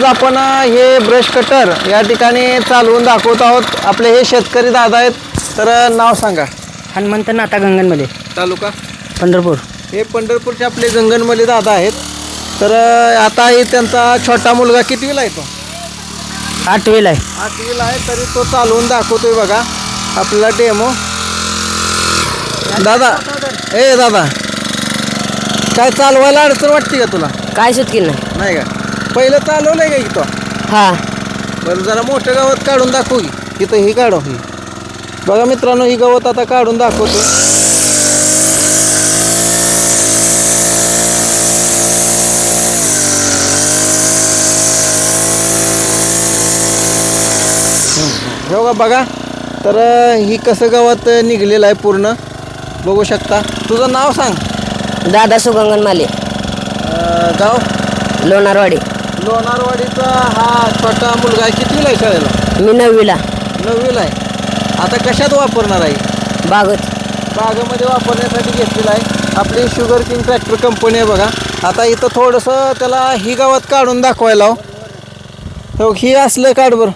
आज आपण हे ब्रश कटर या ठिकाणी चालवून दाखवत आहोत. आपले हे शेतकरी दादा आहेत. तर नाव सांगा. हनुमंत नाथा गंगनमध्ये तालुका? पंढरपूर. हे पंढरपूरचे आपले गंगनमले दादा आहेत. तर आता हे त्यांचा छोटा मुलगा कितवीला आहे तो? आठवीला आहे. आठवीला आहे तरी तो चालवून दाखवतोय बघा. आपल्याला डेमो. दादा ए दादा. काय चालवायला अडचण वाटते का तुला? काय सुटकी नाही. नाही का? पहिलं चालवलंय का इथं? हा. बरं जरा मोठं गवत काढून दाखवू की. इथं ही काढू ही बघा मित्रांनो ही गवत आता काढून दाखवतो. हम्म. हो का बघा. तर ही कसं गवत निघलेलं आहे पूर्ण? बघू शकता. तुझं नाव सांग. दादा सुगंगन माले. अं, गाव? लोणारवाडी. लोणारवाडीचा हा छोटा मुलगा आहे. कितवीला आहे शाळेला? मी नववीला. नववीला आहे. आता कशात वापरणार आहे? बागत. बागेमध्ये वापरण्यासाठी घेतलेला आहे. आपली शुगर किंग ट्रॅक्टर कंपनी आहे बघा. आता इथं थोडंसं त्याला ही गावात काढून दाखवायला हो. हो ही असलं काढ बरं.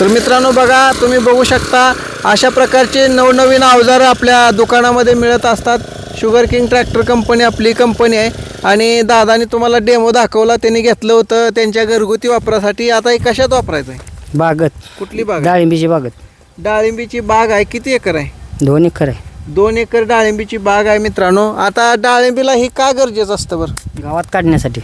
तर मित्रांनो बघा तुम्ही बघू शकता अशा प्रकारचे नवनवीन अवजार आपल्या दुकानामध्ये मिळत असतात. शुगर किंग ट्रॅक्टर कंपनी आपली कंपनी आहे. आणि दादाने तुम्हाला डेमो दाखवला त्यांनी घेतलं होतं त्यांच्या घरगुती वापरासाठी. आता हे कशात वापरायचं आहे बागत. कुठली बाग आहे? डाळिंबीची बागत. डाळिंबीची बाग आहे. किती एकर आहे? दोन एकर आहे. दोन एकर डाळिंबीची बाग आहे मित्रांनो. आता डाळिंबीला ही का गरजेचं असतं बरं? गावात काढण्यासाठी.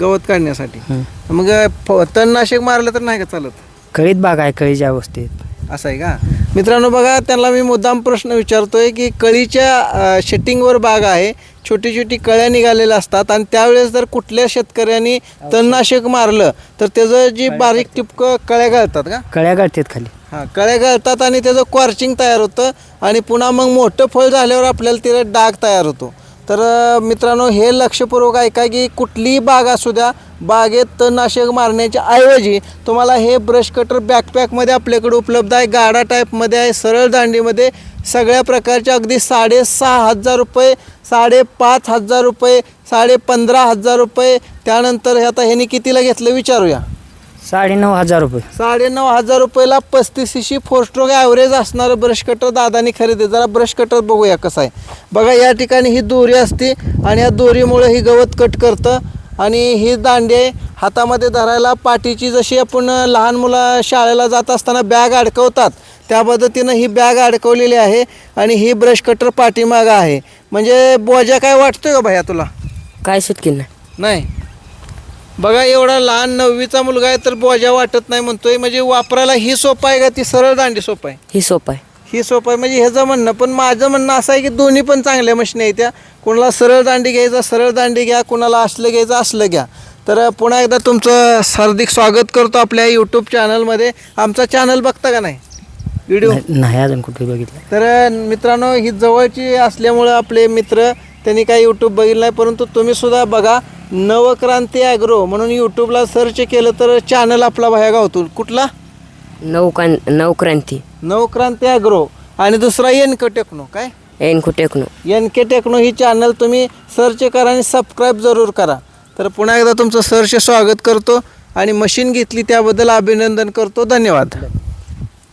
गवत काढण्यासाठी. हं. मग फ- तणनाशक मारलं तर नाही का चालत? कळीत बाग आहे कळीच्या अवस्थेत असं आहे का? मित्रांनो बघा त्यांना मी मुद्दाम प्रश्न विचारतोय की कळीच्या शेटिंगवर बाग आहे छोटी छोटी कळ्या निघालेल्या असतात आणि त्यावेळेस जर कुठल्या शेतकऱ्यांनी तणनाशक मारलं तर त्याचं जी बारीक टिपकं कळ्या घालतात का? कळ्या काढतात खाली. हां कळ्या घालतात आणि त्याचं क्वार्चिंग तयार होतं आणि पुन्हा मग मोठं फळ झाल्यावर आपल्याला तिला डाग तयार होतो. तर मित्रांनो हे लक्षपूर्वक ऐका की कुठलीही बाग असू द्या बागेत तणनाशक मारण्याच्या ऐवजी तुम्हाला हे ब्रश कटर बॅकपॅकमध्ये आपल्याकडे उपलब्ध आहे. गाडा टाईपमध्ये आहे सरळ दांडीमध्ये. सगळ्या प्रकारचे अगदी साडेसहा हजार रुपये साडेपाच हजार रुपये साडे पंधरा हजार रुपये. त्यानंतर हे आता ह्याने कितीला घेतलं विचारूया? साडेनऊ हजार रुपये. साडेनऊ हजार रुपयाला पस्तीसशी फोर स्ट्रोक ॲव्हरेज असणारं ब्रश कटर दादानी खरेदी. जरा ब्रश कटर बघूया कसं आहे. बघा या ठिकाणी ही दोरी असते आणि या दोरीमुळे ही गवत कट करतं. आणि ही दांडी हातामध्ये धरायला पाठीची जशी आपण लहान मुलं शाळेला जात असताना बॅग अडकवतात त्या पद्धतीनं ही बॅग अडकवलेली आहे आणि ही ब्रश कटर पाठीमागं आहे. म्हणजे बोजा काय वाटतोय का भैया तुला? काय सुटकी नाही. बघा एवढा लहान नववीचा मुलगा आहे तर बोजा वाटत नाही म्हणतोय. म्हणजे वापरायला ही सोपं आहे का? ती सरळ दांडी सोपं आहे? ही सोप आहे. ही सोपं आहे. म्हणजे ह्याचं म्हणणं पण माझं म्हणणं असं आहे की दोन्ही पण चांगल्या मशीन आहे त्या कोणाला सरळ दांडी घ्यायचं सरळ दांडी घ्या. कोणाला असलं घ्यायचं असलं घ्या. तर पुन्हा एकदा तुमचं हार्दिक स्वागत करतो आपल्या यूट्यूब चॅनलमध्ये आमचा चॅनल बघता का नाही? व्हिडिओ नाही- नाही अजून कुठे बघितलं. तर मित्रांनो ही जवळची असल्यामुळं आपले मित्र त्यांनी काही यूट्यूब बघितलं नाही परंतु तुम्ही सुद्धा बघा नवक्रांती ॲग्रो म्हणून यूट्यूबला सर्च केलं तर चॅनल आपला बाहेर गावतो कुठला? नौकां नवक्रांती. नवक्रांती ॲग्रो आणि दुसरा एन के टेक्नो काय? एनकू टेक्नो. एन के टेक्नो ही चॅनल तुम्ही सर्च करा आणि सबस्क्राईब जरूर करा. तर पुन्हा एकदा तुमचं सरचे स्वागत करतो आणि मशीन घेतली त्याबद्दल अभिनंदन करतो. धन्यवाद.